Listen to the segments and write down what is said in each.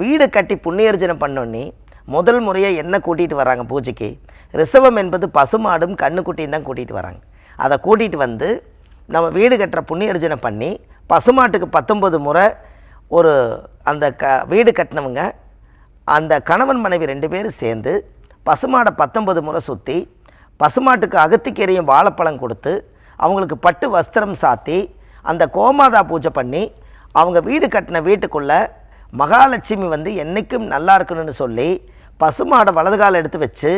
வீடு கட்டி புண்ணியர்ஜனம் பண்ணோன்னே முதல் முறையாக என்ன கூட்டிகிட்டு வராங்க பூஜைக்கு. ரிசவம் என்பது பசுமாடும் கண்ணுக்குட்டியும் தான் கூட்டிகிட்டு வராங்க. அதை கூட்டிகிட்டு வந்து நம்ம வீடு கட்டுற புண்ணியர்ஜனை பண்ணி பசுமாட்டுக்கு பத்தொம்பது முறை ஒரு அந்த க வீடு கட்டினவங்க அந்த கணவன் மனைவி ரெண்டு பேரும் சேர்ந்து பசுமாடை பத்தொன்பது முறை சுற்றி பசுமாட்டுக்கு அகத்திக்கீரையும் வாழைப்பழம் கொடுத்து அவங்களுக்கு பட்டு வஸ்திரம் சாத்தி அந்த கோமாதா பூஜை பண்ணி அவங்க வீடு கட்டின வீட்டுக்குள்ளே மகாலட்சுமி வந்து என்றைக்கும் நல்லா இருக்கணும்னு சொல்லி பசுமாடை வலது காலம் எடுத்து வச்சு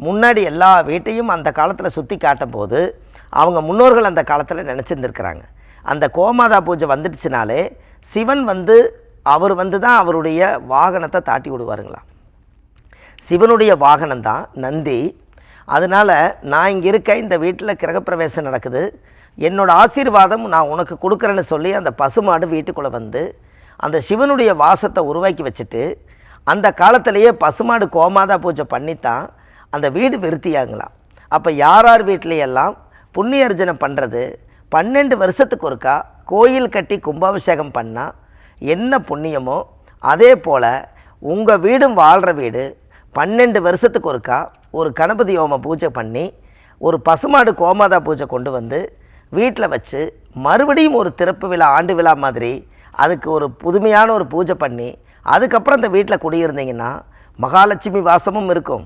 முன்னாடி எல்லா வீட்டையும் அந்த காலத்தில் சுற்றி காட்டும் போது அவங்க முன்னோர்கள் அந்த காலத்தில் நினச்சிருந்துருக்குறாங்க. அந்த கோமாதா பூஜை வந்துடுச்சுனாலே சிவன் வந்து அவர் வந்து தான் அவருடைய வாகனத்தை தாட்டி விடுவாருங்களாம். சிவனுடைய வாகனம் தான் நந்தி. அதனால் நான் இங்கே இருக்க இந்த வீட்டில் கிரகப்பிரவேசம் நடக்குது. என்னோடய ஆசீர்வாதம் நான் உனக்கு கொடுக்குறேன்னு சொல்லி அந்த பசுமாடு வீட்டுக்குள்ளே வந்து அந்த சிவனுடைய வாசத்தை உருவாக்கி வச்சுட்டு அந்த காலத்திலேயே பசுமாடு கோமாதா பூஜை பண்ணித்தான் அந்த வீடு விருத்தியாங்களாம் அப்போ யார் யார் வீட்லையெல்லாம் புண்ணியர்ஜனை பண்ணுறது பன்னெண்டு வருஷத்துக்கு ஒருக்கா கோயில் கட்டி கும்பாபிஷேகம் பண்ணால் என்ன புண்ணியமோ? அதே போல் உங்கள் வீடும் வாழ்கிற வீடு பன்னெண்டு வருஷத்துக்கு ஒருக்கா ஒரு கணபதி ஹோம பூஜை பண்ணி ஒரு பசுமாடு கோமாதா பூஜை கொண்டு வந்து வீட்டில் வச்சு மறுபடியும் ஒரு திறப்பு விழா ஆண்டு விழா மாதிரி அதுக்கு ஒரு புதுமையான ஒரு பூஜை பண்ணி அதுக்கப்புறம் அந்த வீட்டில் குடியிருந்தீங்கன்னா மகாலட்சுமி வாசமும் இருக்கும்.